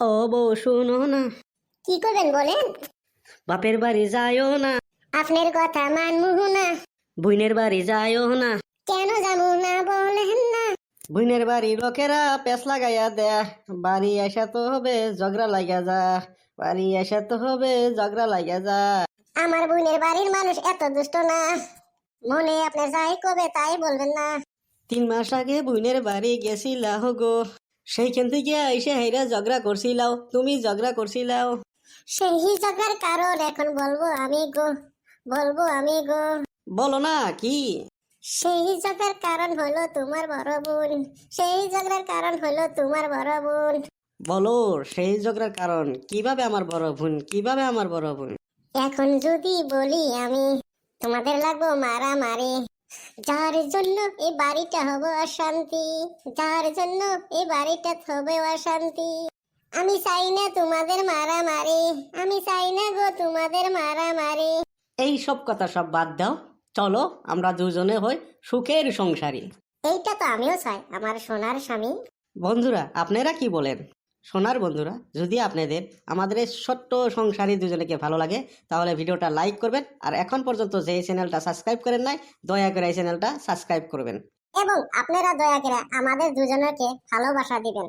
ও বউ শুনো না। কি করবেন বলেন? বাপের বাড়ি যায়ও না। আপনার কথা মানমু না। বুইনের বাড়ি যায়ও না। কেন যাব না বলেন না? বুইনের বাড়ি লোকেরা পেস লাগাইয়া দেয়। বাড়ি আসা তো হবে ঝগড়া লাগা যা। বাড়ি আসা তো হবে ঝগড়া লাগা যা। আমার বোনের বাড়ির মানুষ এত দুষ্ট না। মনে আপনার যাই কবে তাই বলবেন না। তিন মাস আগে বুইনের বাড়ি গেছিলাম গো সেইখান থেকে এসে হাইরা ঝগড়া করছিলাও তুমি ঝগড়া করছিলাও। সেই ঝগড়ার কারণ এখন বলব আমি গো বলব আমি গো। বলো না কি? সেই ঝগড়ার কারণ হলো তোমার বড় বোন সেই ঝগড়ার কারণ হলো তোমার বড় বোন। বলো সেই ঝগড়ার কারণ কীভাবে আমার বড় বোন কীভাবে আমার বড় বোন? এখন যদি বলি আমি তোমাদের লাগবো মারামারি। যার জন্য এই বাড়িটা হবে অশান্তি যার জন্য এই বাড়িটা হবে অশান্তি। আমি চাই না তোমাদের মারামারি আমি চাই না গো তোমাদের মারামারি। এই সব কথা সব বাদ দাও। চলো আমরা দুজনে হই সুখের সংসারী। এইটা তো আমিও চাই আমার সোনার স্বামী। বন্ধুরা আপনারা কি বলেন? সোনার বন্ধুরা, যদি আপনাদের আমাদের এই ছোট্ট সংসারী দুজনেকে ভালো লাগে, তাহলে ভিডিওটা লাইক করবেন, আর এখন পর্যন্ত যে চ্যানেলটা সাবস্ক্রাইব করেন নাই, দয়া করে এই চ্যানেলটা সাবস্ক্রাইব করবেন। এবং আপনারা দয়া করে আমাদের দুজনকে ভালোবাসা দিবেন।